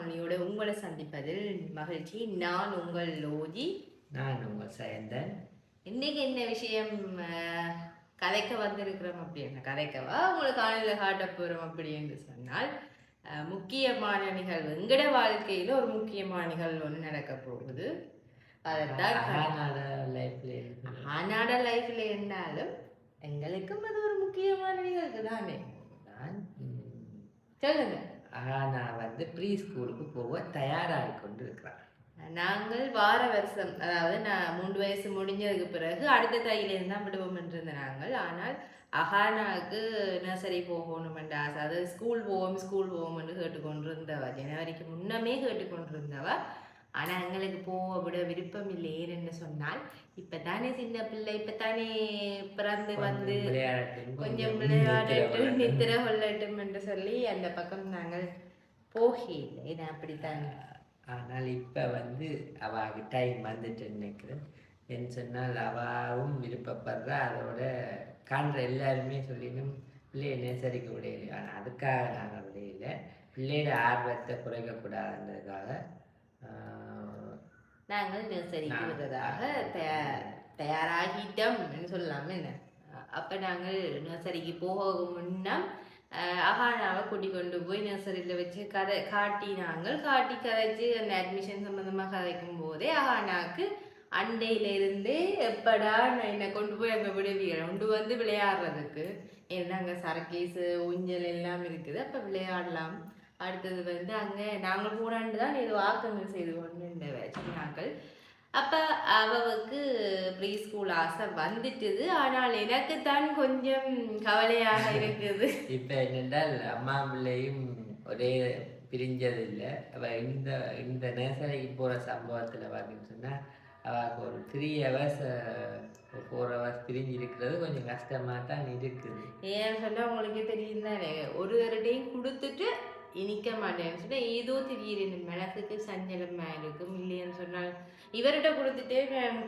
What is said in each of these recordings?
காணொளியோட உங்களை சந்திப்பதில் மகிழ்ச்சி. நான் உங்கள் லோஜி நான் உங்கள் சயந்தன். இன்னைக்கு என்ன விஷயம்? கதைக்க வந்திருக்கிறோம் அப்படின்னு கதைக்கவா? உங்களுக்கு காணொலியில் காட்ட போகிறோம் அப்படி என்று சொன்னால் முக்கியமான நிகழ்வு. எங்கட வாழ்க்கையில் ஒரு முக்கியமான நிகழ்வு ஒன்று நடக்க போகுது. ஆனாட லைஃப்ல இருந்தாலும் எங்களுக்கும் அது ஒரு முக்கியமான நிகழ்வு தானே. சொல்லுங்க. ஆனா வந்து ப்ரீ ஸ்கூலுக்கு போக தயாராகி கொண்டு இருக்கிறான் நாங்கள் வார வருஷம் அதாவது நான் மூன்று வயசு முடிஞ்சதுக்கு பிறகு அடுத்த தையிலேருந்து தான் விடுவோம் இருந்த நாங்கள். ஆனால் அஹானாவுக்கு நர்சரி போகணும் என்ற ஆசை அதாவது ஸ்கூல் போவோம் ஸ்கூல் போவோம்னு கேட்டுக்கொண்டிருந்தவ ஜனவரிக்கு முன்னமே கேட்டுக்கொண்டிருந்தவ ஆனால் எங்களுக்கு போக விட விருப்பம் இல்லை ஏன்னு சொன்னால் இப்போ தானே சின்ன பிள்ளை இப்போ தானே பிறந்து வந்து கொஞ்சம் விளையாடட்டும் நித்திரை கொள்ளட்டும் என்று சொல்லி அந்த பக்கம் நாங்கள் போகல இது அப்படித்தான். ஆனால் இப்போ வந்து அவாவுக்கு டைம் வந்துட்டு நினைக்கிறேன். என்ன சொன்னால் அவாவும் விருப்பப்படுறா. அதோட காண்ற எல்லாருமே சொல்லிடும் பிள்ளைய நேசரிக்க விடையில ஆனால் அதுக்காக நாங்கள் விடையில பிள்ளையோட ஆர்வத்தை குறைக்கக்கூடாதுன்றதுக்காக நாங்கள் நர்சரிக்கு விடுறதாக தயா- தயாராகிட்டோம்னு சொல்லலாமே என்ன? அப்போ நாங்கள் நர்சரிக்கு போக முன்னம் அஹ், அகானாவை கூட்டி கொண்டு போய் நர்சரியில் வச்சு கதை காட்டி நாங்கள் காட்டி கதைச்சு அந்த அட்மிஷன் சம்மந்தமாக கதைக்கும் போதே அகானாவுக்கு அண்டையிலிருந்து எப்படா என்னை கொண்டு போய் அங்கே விடுவீங்க கொண்டு வந்து விளையாடுறதுக்கு ஏன்னா அங்கே சரக்கேஸு ஊஞ்சல் எல்லாம் இருக்குது அப்போ விளையாடலாம். அடுத்தது வந்து அங்கே நாங்கள் போனாண்டு தான் ஏதோ ஆக்கங்கள் செய்து கொண்டு வச்சுனாங்கள் அப்போ அவளுக்கு ப்ரீ ஸ்கூல் ஆசை வந்துட்டுது. ஆனால் எனக்கு தான் கொஞ்சம் கவலையாக இருக்குது. இப்போ என்னென்றால் அம்மா பிள்ளையும் ஒரே பிரிஞ்சது இல்லை அவள் இந்த இந்த நேசரிக்கு போகிற சம்பவத்தில் பார்த்தீங்கன்னு சொன்னால் அவளுக்கு ஒரு த்ரீ ஹவர்ஸ் ஃபோர் ஹவர்ஸ் பிரிஞ்சு இருக்கிறது கொஞ்சம் கஷ்டமாக தான் இருக்குது. ஏன்னு சொன்னால் உங்களுக்கே தெரியும் தானே ஒரு தடவையும் கொடுத்துட்டு இனிக்க மாட்டேன்னு சொன்னால் ஏதோ திடீர்னு மனசுக்கு சஞ்சலமாக இருக்கும் இல்லைன்னு சொன்னால் இவர்கிட்ட கொடுத்துட்டே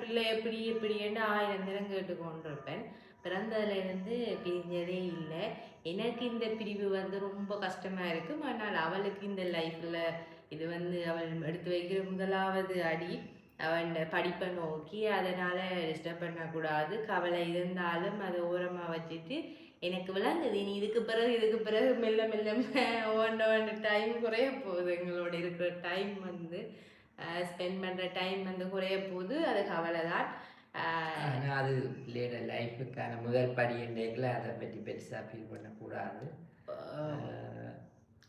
பிள்ளை எப்படி எப்படின்னு ஆயிரம் தினம் கேட்டு கொண்டிருப்பேன். பிறந்ததுலேருந்து பிரிஞ்சதே இல்லை. எனக்கு இந்த பிரிவு வந்து ரொம்ப கஷ்டமாக இருக்கும். ஆனால் அவளுக்கு இந்த லைஃப்பில் இது வந்து அவள் எடுத்து வைக்கிற முதலாவது அடி. அவன் படிப்பை நோக்கி அதனால் டிஸ்டர்ப் பண்ணக்கூடாது. கவலை இருந்தாலும் அதை ஓரமாக வச்சுட்டு எனக்கு விளங்குது இனி இதுக்கு பிறகு இதுக்கு பிறகு மெல்ல மெல்ல ஒன்று ஒன்று டைம் குறைய போகுது. எங்களோட இருக்கிற டைம் வந்து ஸ்பெண்ட் பண்ணுற டைம் வந்து குறைய போகுது. அது கவலை தான் ஆனால் அது பிள்ளையோட லைஃபுக்கான முதல் படி என்றைக்குல அதை பற்றி பெருசாக ஃபீல் பண்ணக்கூடாது. ஆஹ்,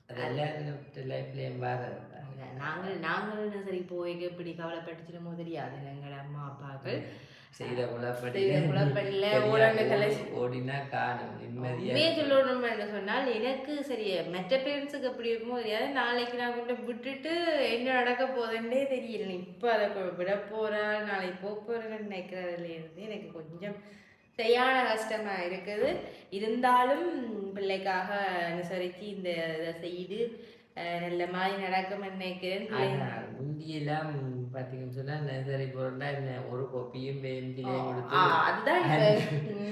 அது எல்லாரும் லைஃப்லேயும் தான். நாங்கள் நாங்கள் சரி போய் எப்படி கவலைப்பட்டுச்சிருமோ தெரியாது. எங்கள் அம்மா அப்பாக்கள் செய்த ஓடினா காணும் நிம்மதியாக சொல்லணும் என்று சொன்னால் எனக்கு சரி மற்ற பேரண்ட்ஸுக்கு எப்படி இருக்குமோ தெரியாது. நாளைக்கு நான் கொண்டு விட்டுட்டு என்ன நடக்க போகுதுன்னே தெரியல. இப்போ அதை விட போறா நாளைக்கு போக போறேன்னு நினைக்கிறதுல இருந்து எனக்கு கொஞ்சம் சரியான கஷ்டமா இருக்குது. இருந்தாலும் பிள்ளைக்காக அனுசரித்து இந்த இதை செய்து நல்ல மாதிரி நடக்கும் நினைக்கிறேன் முந்தியெல்லாம் பார்த்தீங்கன்னு சொன்னால் நர்சரி போகிறோம்னா என்ன ஒரு கொப்பியும் பெஞ்சிலையும் கொடுத்து அதுதான்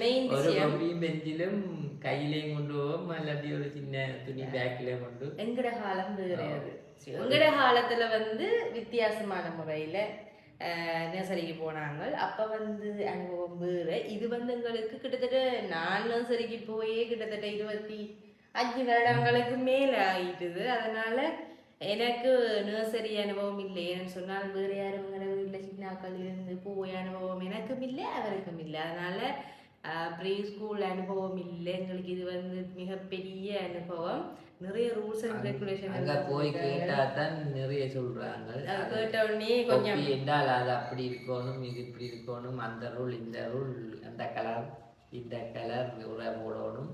மெயின் ஒரு கொப்பியும் பெஞ்சிலும் கையிலையும் கொண்டு போவோம் இல்லாட்டி ஒரு சின்ன துணி பேக்கில் கொண்டு. எங்கட காலம் அது. எங்கட காலத்துல வந்து வித்தியாசமான முறையில நர்சரிக்கு போனாங்க. அப்ப வந்து அனுபவம் வேறு. இது வந்து எங்களுக்கு கிட்டத்தட்ட நான் நர்சரிக்கு போயே கிட்டத்தட்ட இருபத்தி அஞ்சு வருடங்களுக்கு மேல ஆயிட்டுது. அதனால எனக்கு நர்சரி அனுபவம் இல்லை. ஏன்னு சொன்னால் வேறு யாரும் வீட்டில் சின்னாக்கள் இருந்து போய் அனுபவம் எனக்கும் இல்லை அவருக்கும் இல்லை. அதனால ப்ரீ ஸ்கூல் அனுபவம் இல்லை. எங்களுக்கு இது வந்து மிகப்பெரிய அனுபவம். நிறைய ரூல்ஸ் அண்ட் ரெகுலேஷன் அங்கே போய் கேட்டால் தான் நிறைய சொல்கிறாங்க அது கேட்ட உடனே கொஞ்சம் என்றால் அது அப்படி இருக்கணும் இது இப்படி இருக்கணும் அந்த ரூல் இந்த ரூல் அந்த கலர் இந்த கலர் உரை போடணும்.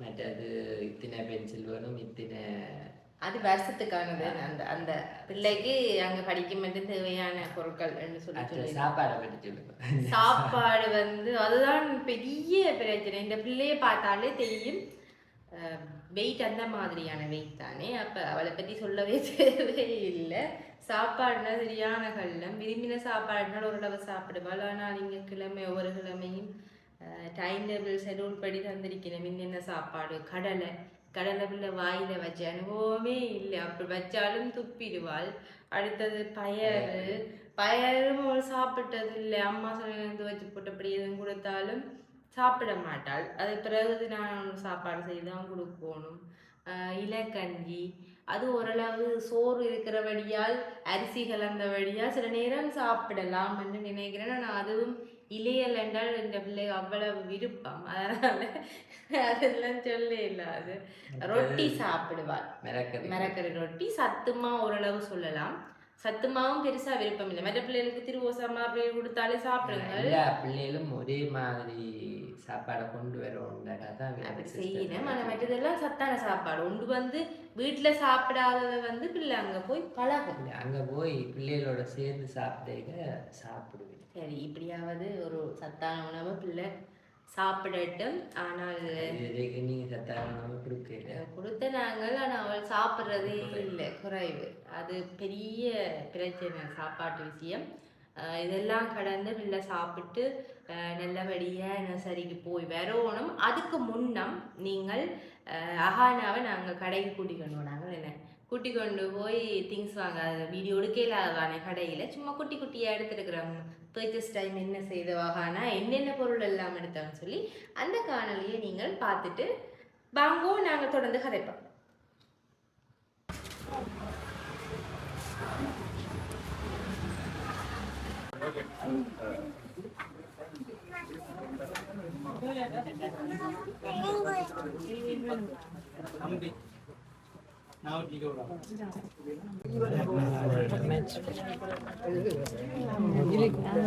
மற்றது இத்தனை பென்சில் வேணும் இத்தனை அது வருஷத்துக்கானது. அந்த அந்த பிள்ளைக்கு அங்க படிக்கும் மட்டும் தேவையான பொருட்கள் சொல்லி சாப்பாடை பற்றி சொல்லுங்க. சாப்பாடு வந்து அதுதான் பெரிய பிரச்சனை. இந்த பிள்ளைய பார்த்தாலே தெரியும். வெயிட் அந்த மாதிரியான வெயிட் தானே. அப்போ அவளை பற்றி சொல்லவே தேவையே இல்லை. சாப்பாடுனா சரியான கள்ளம். விரும்பின சாப்பாடுனால் ஓரளவு சாப்பிடுவாள். ஆனால் இங்கே கிழமை ஒவ்வொரு கிழமையும் டைம் டேபிள் ஷெடியூல் படி தந்திருக்கிறேன் என்னென்ன சாப்பாடு கடலை கடலை பிள்ளை வாயில வச்ச அனுபவமே இல்லை. அப்படி வச்சாலும் துப்பிடுவாள். அடுத்தது பயறு. பயரும் அவள் சாப்பிட்டது இல்லை. அம்மா சொல்லி வச்சு போட்டபடி எதுவும் கொடுத்தாலும் சாப்பிட மாட்டாள். அது பிறகு நான் சாப்பாடு செய்து தான் கொடுக்கணும். இலக்கஞ்சி அது ஓரளவு சோறு இருக்கிறபடியால் அரிசி கலந்தபடியால் சில நேரம் சாப்பிடலாம் என்று நினைக்கிறேன். ஆனால் அதுவும் இலையல் என்றால் இந்த பிள்ளை அவ்வளவு விருப்பம். அதனால அதெல்லாம் சொல்ல இல்லாது ரொட்டி சாப்பிடுவாள். மிரக்கறி ரொட்டி. சத்துமா ஓரளவு சொல்லலாம். சத்துமாவும் பெருசா விருப்பம் இல்லை. மற்ற பிள்ளைகளுக்கு திருவோசமா அப்படி கொடுத்தாலே சாப்பிடுங்க. எல்லா பிள்ளைகளும் ஒரே மாதிரி சாப்பாடை கொண்டு தான் அப்படி செய்யணும். ஆனால் மற்றதெல்லாம் சத்தான சாப்பாடு. ஒன்று வந்து வீட்டுல சாப்பிடாதத வந்து பிள்ளை அங்க போய் பழகும். அங்க போய் பிள்ளைகளோட சேர்ந்து சாப்பிட்டேங்க சாப்பிடுவேன். சரி இப்படியாவது ஒரு சத்தான உணவை பிள்ளை சாப்பிடட்டும். ஆனால் இது வரைக்கும் நீங்க சத்தான உணவு கொடுக்கல. கொடுத்த நாங்கள் ஆனால் அவள் சாப்பிட்றதே இல்லை குறைவு. அது பெரிய பிரச்சனை சாப்பாட்டு விஷயம். இதெல்லாம் கடந்து பிள்ளை சாப்பிட்டு நல்லபடியாக நர்சரிக்கு போய் வரணும். அதுக்கு முன்னம் நீங்கள் அஹ் அஹானாவை நாங்கள் கடைக்கு கூட்டிக் கொண்டு போனாங்க என்ன? குட்டி கொண்டு போய் திங்ஸ் வாங்க வீடியோ எடுக்கலாதானே கடையில் சும்மா குட்டி குட்டியாக எடுத்துருக்குறாங்க பர்ச்சேஸ் டைம் என்ன செய்தவாகனா என்னென்ன பொருள் எல்லாம் எடுத்தோம்னு சொல்லி அந்த காணொலியை நீங்கள் பார்த்துட்டு வாங்கோ நாங்கள் தொடர்ந்து கதைப்போம்.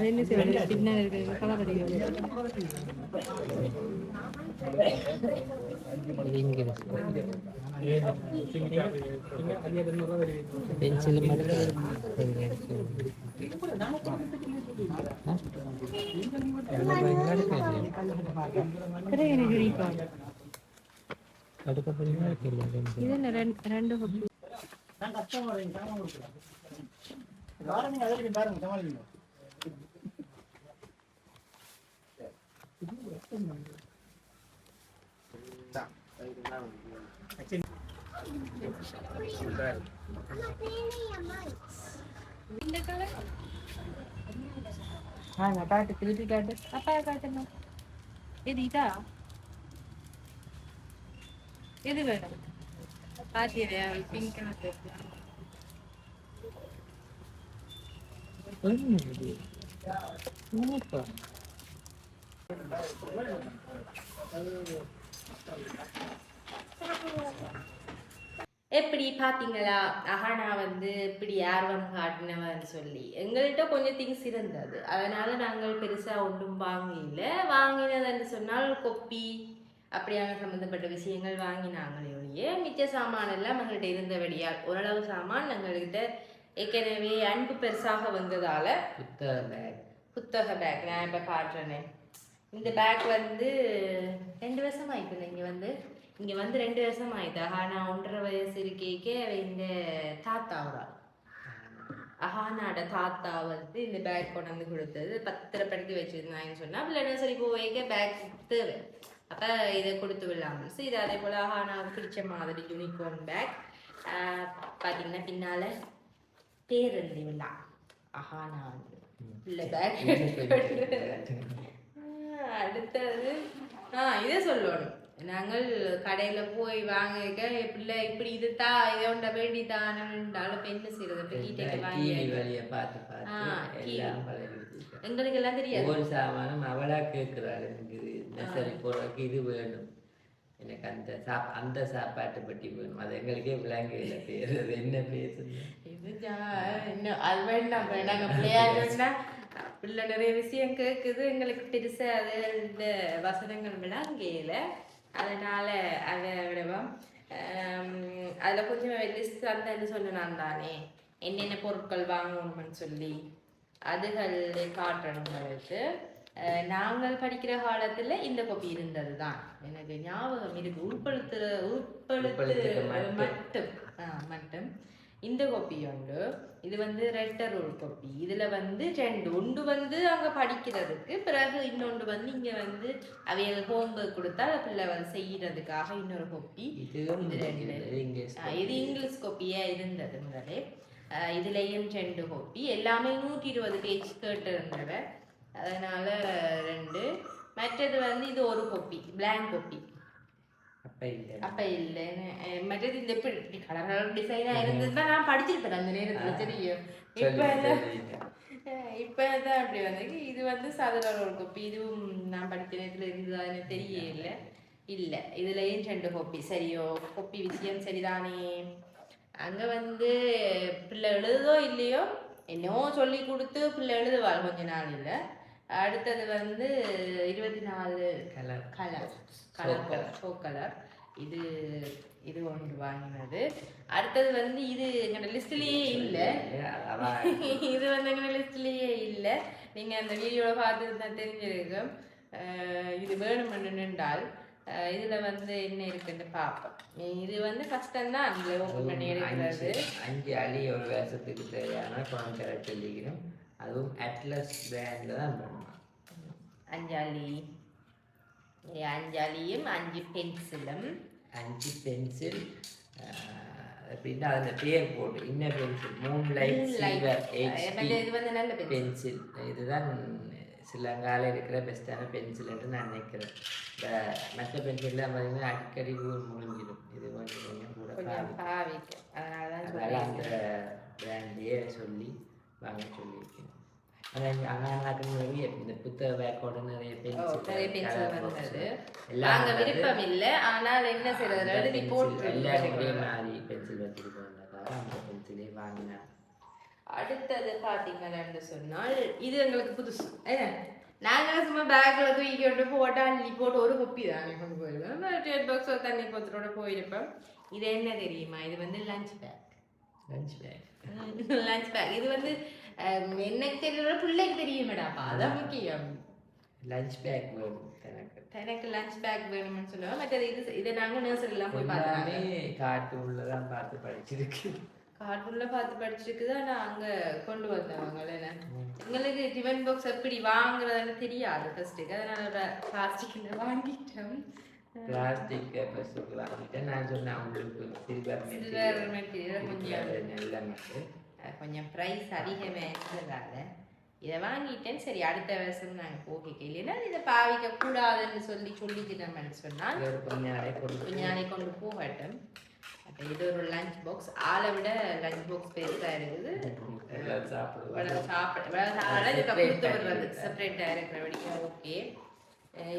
என்ன செய்வது பின்னால் பென்சில் என்ன ரெண்டு ரெண்டு இந்த கலர் ஆ நான் காட்டு திருப்பி காட்டு அப்பா காட்டுமா எது வேணும்? பாத்தியா பிங்க் கலர் எப்படி பார்த்தீங்களா அஹானா வந்து இப்படி ஆர்வம் காட்டினவன்னு சொல்லி. எங்கள்கிட்ட கொஞ்சம் திங்ஸ் இருந்தது. அதனால நாங்கள் பெருசாக ஒன்றும் வாங்கல. வாங்கினதுன்னு சொன்னால் கொப்பி அப்படியான சம்மந்தப்பட்ட விஷயங்கள் வாங்கினாங்களே ஒழிய மிச்ச சாமான் எல்லாம் எங்கள்கிட்ட இருந்தபடியால் ஓரளவு சாமான் எங்கள்கிட்ட ஏற்கனவே அன்பு பெருசாக வந்ததால புத்தக பேக் புத்தக பேக் நான் இப்போ காட்டுறேனே. இந்த பேக் வந்து ரெண்டு வருஷம் ஆயிட்டு இங்கே வந்து. இங்கே வந்து ரெண்டு வருஷம் ஆயிட்டு நான் ஒன்றரை வயசு இருக்கேக்க இந்த தாத்தா ஒரு ஆள். அஹானாட தாத்தா வந்து இந்த பேக் கொண்டு வந்து கொடுத்தது. பத்திரப்படுத்தி வச்சிருந்தாங்கன்னு சொன்னா பிள்ளை நர்சரி போய்க்க பேக் தேவை. அப்போ இதை கொடுத்து விடலாம்னு சரி இது அதே போல் அஹானாவுக்கு பிடிச்ச மாதிரி யூனிகார்ன் பேக் பார்த்தீங்கன்னா பின்னால பேருந்து விழா அஹானா வந்து பிள்ளை பேக் அடுத்தது ஆ இதை சொல்லணும் நாங்கள் கடையில் போய் வாங்க பிள்ளை இப்படி இது தா இதை உண்ட வேண்டி என்ன செய்யறது வாங்கி பார்த்து பார்த்து எங்களுக்கு எல்லாம் தெரியாது. ஒவ்வொரு சாமானும் அவளா கேட்கிறாள் எனக்கு இது நெசரி போடுறதுக்கு இது வேணும். எனக்கு அந்த சாப் அந்த சாப்பாட்டை பற்றி வேணும். அது எங்களுக்கே விளங்கையில் பேர். அது என்ன இன்னும் அது வேண்டாம் நாங்கள் விளையாடுனா பிள்ளை நிறைய விஷயம் கேட்குது எங்களுக்கு பெருசா அது இந்த வசனங்கள் விளங்கையில அதனால அதை விடவும் அதில் கொஞ்சம் லிஸ்ட் அந்த சொன்னான் தானே. என்னென்ன பொருட்கள் வாங்கணும்னு சொல்லி. அதுகள் காட்டணும் உங்களுக்கு நாங்கள் படிக்கிற காலத்துல இந்த கோப்பி இருந்தது தான் எனக்கு ஞாபகம் இருக்கு. உட்படுத்துற உட்படுத்து மட்டும். மட்டும். இந்த கோப்பி உண்டு. இது வந்து ரெட்டர் ஒரு கோப்பி இதுல வந்து ரெண்டு. ஒன்று வந்து அங்க படிக்கிறதுக்கு பிறகு இன்னொன்று வந்து இங்க வந்து அவைகள் ஹோம்ஒர்க் கொடுத்தா பிள்ளை வந்து செய்யறதுக்காக இன்னொரு கோப்பி இது ரெண்டு. இது இங்கிலீஷ் ஆஹ் இது இங்கிலீஷ் கோப்பியா இருந்தது முதலே. இதுலயும் ரெண்டு கோப்பி எல்லாமே நூற்றி இருபது பேஜ் கேட்டிருந்தவ. அதனால ரெண்டு. மற்றது வந்து இது ஒரு கோப்பி பிளாங்க் கோப்பி அப்ப இல்லை. அப்ப இல்லைன்னு. மற்றது இந்த இப்படி கலர் கலர் டிசைனா இருந்ததுன்னா நான் படிச்சிருப்பேன் அந்த நேரத்துல தெரியும். இப்ப இப்ப தான் அப்படி வந்திருக்கு? இது வந்து சதுர ஒரு கோப்பி இதுவும் நான் படித்த நேரத்துல இருந்ததா எனக்கு தெரியல. இல்ல. இதுலயும் ரெண்டு கோப்பி சரியோ? கோப்பி விஷயம் சரிதானே? அங்க வந்து பிள்ளை எழுதுதோ இல்லையோ என்னவோ சொல்லி கொடுத்து பிள்ளை எழுதுவாள் கொஞ்ச நாள் இல்ல. அடுத்தது வந்து இருபத்தி நாலு colour colour colour show colour இது இது ஒன்று வாங்கினது. அடுத்தது வந்து இது எங்களோட லிஸ்ட்லயே இல்லை. இது வந்து எங்களோட லிஸ்ட்லயே இல்லை. நீங்க அந்த வீடியோவில் பார்த்து தான் தெரிஞ்சிருக்கும். இது வேணும் என்றால் அஹ் இதுல வந்து என்ன இருக்குன்னு பார்ப்போம் இது வந்து கஷ்டம் தான் அதில் ஓப்பன் பண்ணி எடுக்கிறது. அஞ்சு அழி ஒரு வருஷத்துக்கு தேவையான தர சொல்லிக்கிறோம். அதுவும் அட்லஸ் பிராண்டில் தான் பண்ணணும் அஞ்சாலி அஞ்சாலியும் அஞ்சு பென்சிலும் அஞ்சு பென்சில் அப்படின்னா அதில் பேர் போட்டு inner pencil moonlight silver இது வந்து நல்ல பென்சில் இதுதான் ஸ்ரீலங்காவில் இருக்கிற பெஸ்ட்டான பென்சில் என்று நான் நினைக்கிறேன். இந்த மற்ற பென்சில்லாம் பார்த்தீங்கன்னா அடிக்கடி ஊர் முடிஞ்சிடும் இது கொஞ்சம் கொஞ்சம் கூட அதனால தான் அதனால அந்த பிராண்டையே சொல்லி வாங்க சொல்லியிருக்கேன். ஆனால் நிறைய இந்த புத்தக பேக்கோட நிறைய பென்சில் பென்சில் வந்தது. விருப்பம் இல்லை. ஆனால் என்ன செய்யறது? ஒரே மாதிரி பென்சில் வச்சிருக்கோம் அந்த பென்சிலே வாங்கினேன். அடுத்தது பார்த்தீங்கன்னு சொன்னால் இது எங்களுக்கு புதுசு. நாங்கள் சும்மா பேக்ல தூக்கி கொண்டு போட்டு அள்ளி போட்டு ஒரு குப்பி தானே கொண்டு போயிருக்கோம். டேட் பாக்ஸ் தண்ணி பத்திரோட போயிருப்போம் இது என்ன தெரியுமா? இது வந்து lunch bag lunch bag lunch bag இது வந்து எனக்கு தெரியல பிள்ளைக்கு தெரியுமேடாப்பா அதான் முக்கியம். லஞ்ச் பேக் வேணும் எனக்கு. எனக்கு லஞ்ச் பேக் வேணும்னு சொல்லுவோம் மற்றது இது இதை நாங்கள் நர்சரிலாம் போய் பார்த்தோம் கார்ட்டூன்ல தான் பார்த்து படிச்சிருக்கு கார்ட்டூன்ல பார்த்து படிச்சிருக்குது? ஆனால் அங்கே கொண்டு வந்தவங்க என்ன எங்களுக்கு டிஃபன் பாக்ஸ் எப்படி வாங்குறதுன்னு தெரியாது ஃபர்ஸ்ட்டுக்கு அதனால பிளாஸ்டிக்கில் வாங்கிட்டோம். பிளாஸ்டிக் பேப்பர்ஸ் வாங்கிட்டேன் நான் சொன்னேன் உங்களுக்கு சில்வர் சில்வர் மெட்டீரியல் கொஞ்சம் நல்ல மட்டும் கொஞ்சம் ப்ரைஸ் அதிகமாக இருந்ததால இதை வாங்கிட்டேன். சரி அடுத்த வருஷம் நாங்கள் போகிக்க. இல்லைன்னா இதை பாவிக்க கூடாதுன்னு சொல்லி சொல்லிக்கிட்டோம்னு சொன்னால் ஒரு கொஞ்ச நாளே கொண்டு கொஞ்ச கொண்டு போகட்டும். இது ஒரு லஞ்ச் பாக்ஸ் ஆளை விட லஞ்ச் பாக்ஸ் பெருசாக இருக்குது. எல்லாம் சாப்பிடுவோம் இவ்வளவு சாப்பிட இவ்வளவு சாப்பிட இதுக்கு Separate கொடுத்து ஆ விடுறது. இருக்கு. செப்பரேட்டாக இருக்கிற வரைக்கும் ஓகே.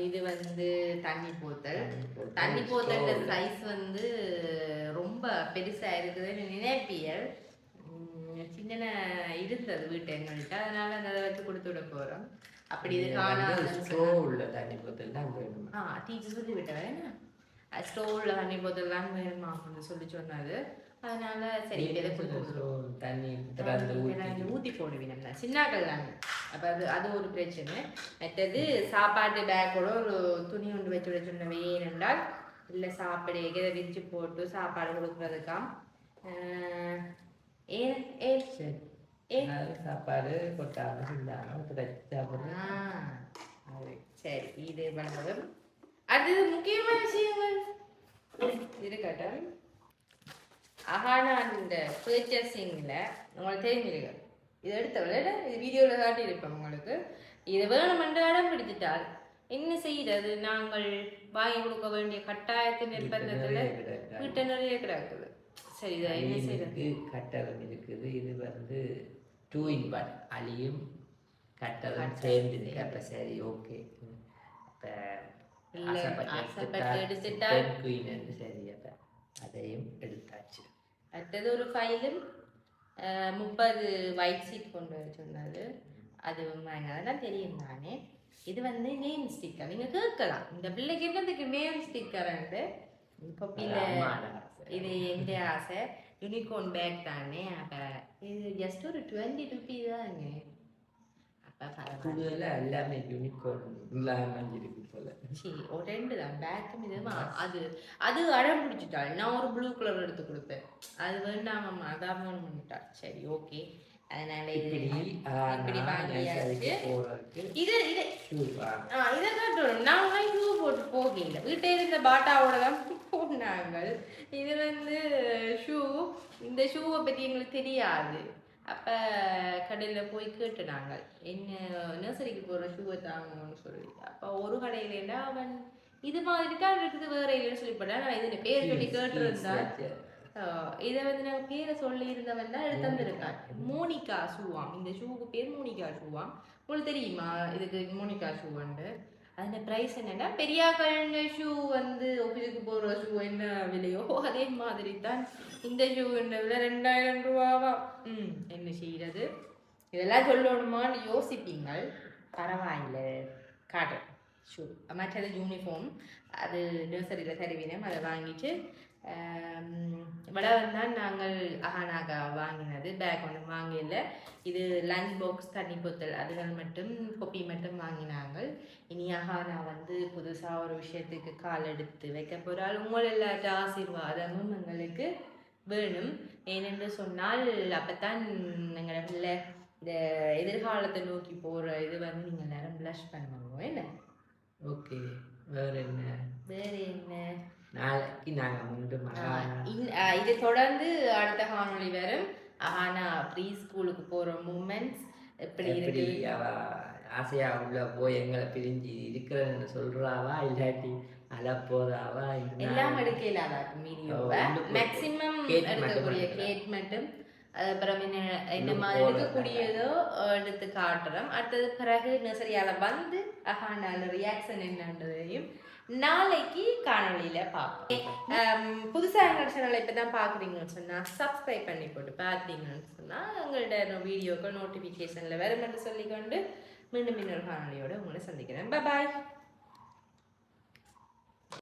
இது வந்து தண்ணி போத்தல். தண்ணி போத்தல். சைஸ் வந்து ரொம்ப பெருசா இருக்குதுன்னு நினைப்பியல். சின்ன இருந்தது வீட்டு எங்கள்கிட்ட அதனால அதை வச்சு கொடுத்து விட போறோம். அப்படி இது உள்ள தண்ணி போத்தல் தான் ஆ டீச்சர் சொல்லி விட்டவன் ஸ்டோவ்ல தண்ணி போத்தல் தான் வேணுமா அப்படின்னு சொல்லி சொன்னது அதனால சரி தண்ணி ஊற்றி போடுவீங்க சின்னாக்கள் தாங்க அப்போ அது அது ஒரு பிரச்சனை. மற்றது சாப்பாட்டு பேக்கோட ஒரு துணி ஒன்று வச்சு விட சொன்னவே. ஏனென்றால் இல்லை சாப்பாடு எதை விரிச்சு போட்டு சாப்பாடு கொடுக்குறதுக்காம். ஏன் ஏன்? சரி. சாப்பாடு கொட்டாம இல்லாம திரைச்சி சாப்பிடுறது. ஆஹ், அது சரி. இது பண்ணதும் அடுத்தது முக்கியமான விஷயங்கள். இருக்கட்டும் அகானா அந்த பர்ச்சேசிங்கில் உங்களுக்கு தெரிஞ்சிருக்கு இது எடுத்தவள இது வீடியோவில் காட்டியிருப்பேன் உங்களுக்கு. இது வேணுமென்று அடம் பிடிச்சிட்டால் என்ன செய்யறது நாங்கள் வாங்கி கொடுக்க வேண்டிய கட்டாயத்தின் நிர்பந்தத்தில். வீட்டை நிறைய கிடக்குது. சரி இதை என்ன செய்யறது கட்டளம் இருக்குது. இது வந்து டூ இன் ஒன் அலியும் கட்டளம் சேர்ந்து. அப்ப சரி ஓகே அப்ப அதையும் எடுத்தாச்சு அடுத்தது ஒரு ஃபைலும் முப்பது ஒயிட் சீட் கொண்டு வர சொன்னது அது அதெல்லாம் தெரியும் தானே இது வந்து நேம் ஸ்டிக்கர் நீங்கள் கேட்கலாம் இந்த பிள்ளைக்கு என்னதுக்கு நேம் ஸ்டிக்கர்ன்ட்டு அம்மாவோட ஆசை. இது எந்த ஆசை யூனிகார்ன் பேக் தானே அப்போ இது ஜஸ்ட் ஒரு டுவெண்ட்டி ருபி தாங்க அப்ப பரவாயில்ல எல்லாமே யூனிகார்ன் இருக்கு போல சரி ஒரு ரெண்டு தான் பேக்கும் இதுமா அது அது அடம் பிடிச்சிட்டாள் நான் ஒரு ப்ளூ கலர் எடுத்து கொடுப்பேன் அது அதான் வேணும்ட்டாள் சரி ஓகே அதனால இது இப்படி வாங்கியாச்சு. இது காட்டுறோம் நான் ஷூ போட்டு போகல வீட்டே இருந்த பாட்டாவோட தான் போனாங்க இது வந்து ஷூ இந்த ஷூவை பற்றி எங்களுக்கு தெரியாது அப்போ கடையில் போய் கேட்டுனாங்க. என்ன நர்சரிக்கு போகிற ஷூவை தாங்கன்னு சொல்லி. அப்போ ஒரு கடையிலேண்டா அவன் இது மாதிரி தான் இருக்குது வேற இல்லைன்னு சொல்லி போட்டா நான் இது பேர் சொல்லி கேட்டுருந்தேன் இதை வந்து நாங்கள் பேரை சொல்லி இருந்தவன் தான் எடுத்து வந்திருக்கான் மோனிகா ஷூவாம் இந்த ஷூவுக்கு பேர் மோனிகா ஷூவாம் உங்களுக்கு தெரியுமா? இதுக்கு மோனிகா ஷூவண்டு அந்த ப்ரைஸ் என்னென்னா பெரியாக்கள் ஷூ வந்து ஆஃபீஸுக்கு போகிற ஷூ என்ன விலையோ அதே மாதிரி தான் இந்த ஷூ என்ன விலை? ரெண்டாயிரம் ரூபாவா? ம் என்ன செய்கிறது இதெல்லாம் சொல்லணுமான்னு யோசிப்பீங்கள். பரவாயில்லை. காட்டன் ஷூ மற்றது யூனிஃபார்ம் அது நர்சரியில் தருவினம் அதை வாங்கிட்டு வடவன் தான் நாங்கள் அஹானாக வாங்கினது பேக் ஒன்று வாங்கல இது லஞ்ச் பாக்ஸ் தண்ணி போத்தல் அதுகள் மட்டும் கொப்பி மட்டும் வாங்கினாங்க இனி அஹானா வந்து புதுசாக ஒரு விஷயத்துக்கு கால் எடுத்து வைக்க போகிறாள் உங்கள் எல்லாட்ட ஆசீர்வாதமும் எங்களுக்கு வேணும் ஏனென்று சொன்னால் அப்பதான் எங்களை பிள்ளை இந்த எதிர்காலத்தை நோக்கி போகிற இது வந்து நீங்கள் நேரம் ப்ளஷ் பண்ணுவோம் என்ன ஓகே வேற என்ன வேறு என்ன நாளைக்கு நாங்கள் மீண்டும் இது தொடர்ந்து அடுத்த காணொளி வரும். ஆனா ப்ரீ ஸ்கூலுக்கு போற மூமெண்ட்ஸ் எப்படி எப்படி இருக்கு ஆசையா உள்ள போய் எங்களை பிரிஞ்சு இருக்கிறேன்னு சொல்றாவா? இல்லாட்டி அல போதாவா எல்லாம் எடுக்க இல்லாத வீடியோவை ஓ, உள்ளுக்குள்ள மேக்சிமம் கேட் எடுக்கக்கூடிய கேட் மட்டும் அப்புறம் என்ன என்ன மாதிரி. எடுக்கக்கூடியதோ எடுத்து காட்டுறோம். அடுத்தது பிறகு நர்சரியால வந்து அஹாண்டான ரியாக்ஷன் என்னன்றதையும் நாளைக்கு காணொளியில பார்ப்போம். ஆம், புதுசா எங்கள் சேனலை இப்போ தான் பார்க்குறீங்கன்னு சொன்னா சப்ஸ்கிரைப் பண்ணி போட்டு பார்த்தீங்கன்னு சொன்னா எங்களோட வீடியோக்கள் நோட்டிஃபிகேஷன்ல வருமென்று சொல்லிக்கொண்டு மீண்டும் இன்னொரு காணொளியோட உங்களை சந்திக்கிறேன். பாய்